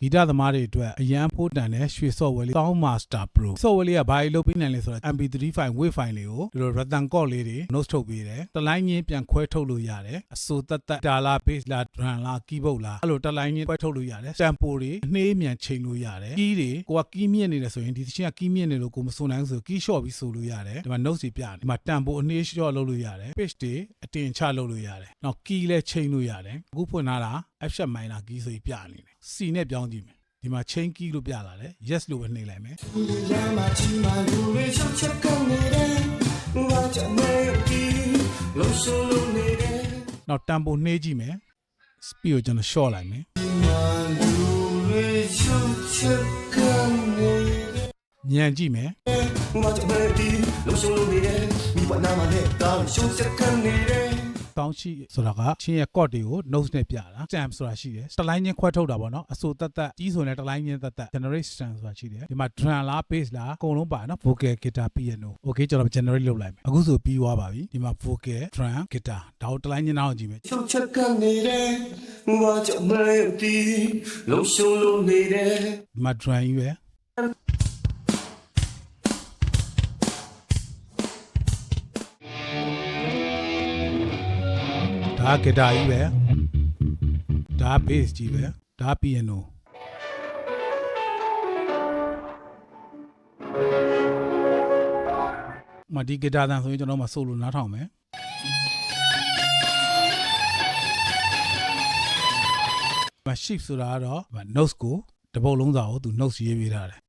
ဂီတသမားတွေအတွက်အရန်ဖိုးတန်တဲ့ရွှေ software လေး Sound Master Pro software လေးကဘာလို့လုပ်ပေးနိုင်လဲဆိုတော့ MP3 file wave file လေးကိုဒီလို Ratan Cord လေးတွေ note ထုတ်ပေးတယ်တစ်လိုင်းချင်းပြန်ခွဲထုတ်လို့ရတယ်အစိုးသက်သက်ဒါလာ bass လာ drum လာ keyboard လာအဲ့လိုတစ်လိုင်းချင်းခွဲထုတ်လို့ရတယ် sample တွေအနှေးအမြန်ချိန်လို့ရတယ် key တွေကိုက key မြင့်နေတယ်ဆိုရင်ဒီသချင်းက key မြင့်နေလို့ကိုမစုံနိုင်ဘူးဆို key short ပြီးဆိုလို့ရတယ်ဒီမှာ notes တွေပြတယ်ဒီမှာ tempo အနှေး short လုပ်လို့ရတယ် pitch တွေအတင်ချလုပ်လို့ရတယ်နောက် key လည်းချိန်လို့ရတယ်အခုဖွင့်ထားတာ F sharp minor key ဆိုပြီးပြနေတယ် C နဲ့ပြောင်းကြည့်မယ်ဒီမှာ chain key လို့ပြလာတယ် yes လို့ပဲနှိပ်လိုက်မယ်လမ်းမှာချီမာလူတွေရှောက်ချက်ကနေတယ်ငါကြောင့်မရဘူးလို့ဆိုလို့နေတယ်နောက် tempo နှေးကြည့်မယ် speed ကိုကျွန်တော် short လိုက်မယ်မာလူတွေရှောက်ချက်ကနေတယ်ညံကြည့်မယ်ငါကြောင့်မရဘူးလို့ဆိုလို့နေတယ်မိဘနာမနဲ့တာရှောက်ချက်ကနေတယ် တောင်းရှိဆိုတာကချင်းရဲ့ chord တွေကို notes နဲ့ပြတာ stamp ဆိုတာရှိတယ်တစ်လိုင်းချင်းခွဲထုတ်တာပေါ့နော်အစိုးသက်သက်ကြီးဆိုရင်လည်းတစ်လိုင်းချင်းသက်သက် generate stamp ဆိုတာရှိတယ်ဒီမှာ drum လား bass လားအကုန်လုံးပါနော် vocal guitar piano okay ကျွန်တော် generate လုပ်လိုက်မယ်အခုဆိုပြီးသွားပါပြီဒီမှာ vocal drum guitar ဒါကိုတစ်လိုင်းချင်းနောက်ကြည့်မယ်ရှောက်ချက်ကနေတယ်ငါကြောင့်မရဘူးလို့ဆိုလို့နေတယ်ဒီမှာ drum ကြီးပဲ ဒါက guitar ကြီးပဲဒါ bass ကြီးပဲဒါ piano မဒီ guitar တန်ဆိုရင်ကျွန်တော်မဆိုလို့နားထောင်မယ်မ shift ဆိုတာကတော့ notes ကိုတစ်ပုတ်လုံးစာကိုသူ notes ရေးပေးထားတယ်